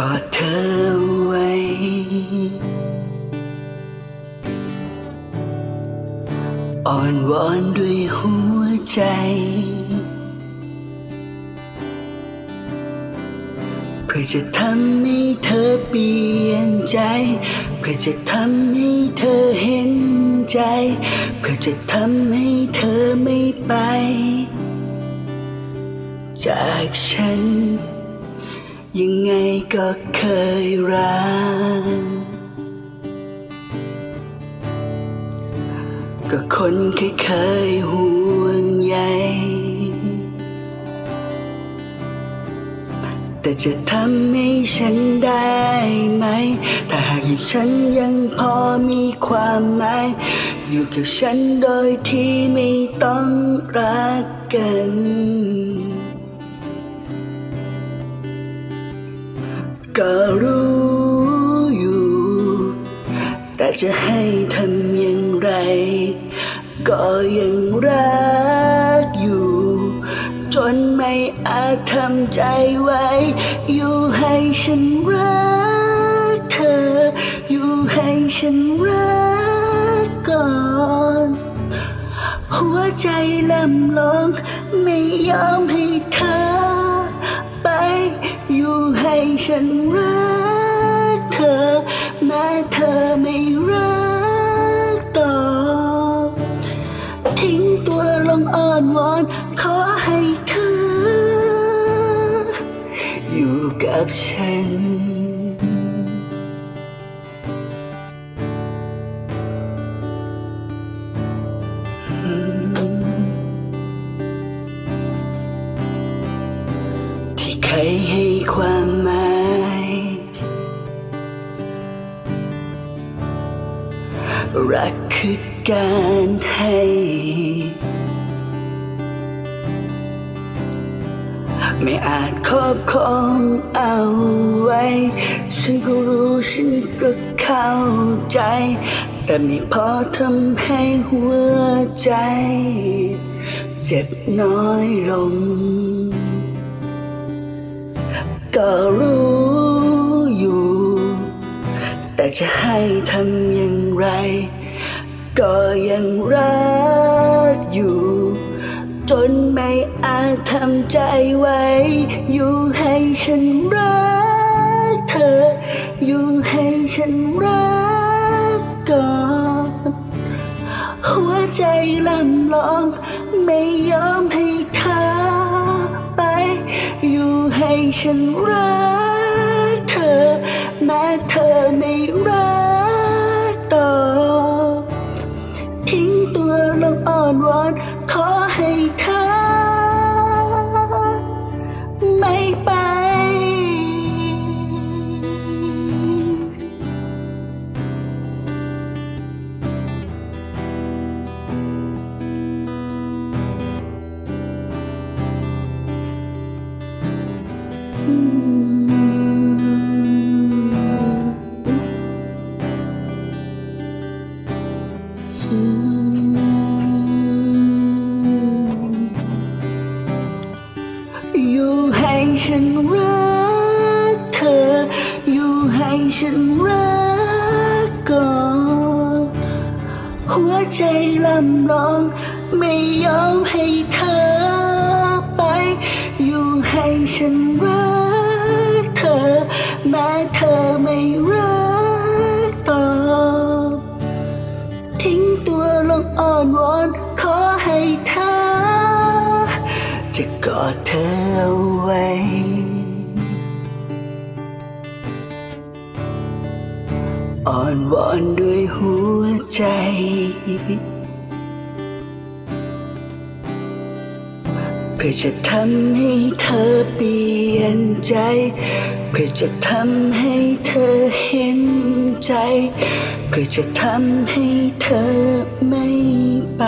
กอดเธอไว้ อ่อนวอนด้วยหัวใจ เพื่อจะทำให้เธอเปลี่ยนใจ เพื่อจะทำให้เธอเห็นใจ เพื่อจะทำให้เธอไม่ไป จากฉัน ยังไงก็เคยรัก ก็คนเคยเคยห่วงใยแต่จะทำให้ฉันได้ไหม ถ้าหากอย่ฉันยังพอมีความหมาย อยู่กับฉันโดยที่ไม่ต้องรักกัน ก็รู้อยู่ แต่จะให้ทำอย่างไร ก็ยังรักอยู่ จนไม่อาจทำใจไว้ อยู่ให้ฉันรักเธอ อยู่ให้ฉันรักก่อน หัวใจลำลองไม่ยอมให้เธอ ฉันรักเธอ แม้เธอไม่รักต่อทิ้งตัวลงอ้อนวอน ขอให้เธอ อยู่กับฉัน ที่เคยให้ความ รักคือการให้ ไม่อาจครอบครองเอาไว้ ฉันก็รู้ฉันก็เข้าใจ แต่ไม่พอทำให้หัวใจ เจ็บน้อยลง ก็รู้อยู่ แต่จะให้ทำย่าง ไร ก็ยังรักอยู่ จนไม่อาจทำใจไว้ อยู่ให้ฉันรักเธอ อยู่ให้ฉันรักก่อน หัวใจลำลอง ไม่ยอมให้เธอไป อยู่ให้ฉันรักเธอ แม้เธอไม่รัก ตัวลงอ่อนวอนขอให้เธอไม่ไปอยู่ ฉันรักก่อน หัวใจลำลอง ไม่ยอมให้เธอไป อยู่ให้ฉันรักเธอ แม้เธอไม่รักต่อทิ้งตัวลงอ่อนวอน ขอให้เธอ จะกอดเธอเอาไว้ อ่อนวอนด้วยหัวใจ เพื่อจะทำให้เธอเปลี่ยนใจ เพื่อจะทำให้เธอเห็นใจ เพื่อจะทำให้เธอไม่ไป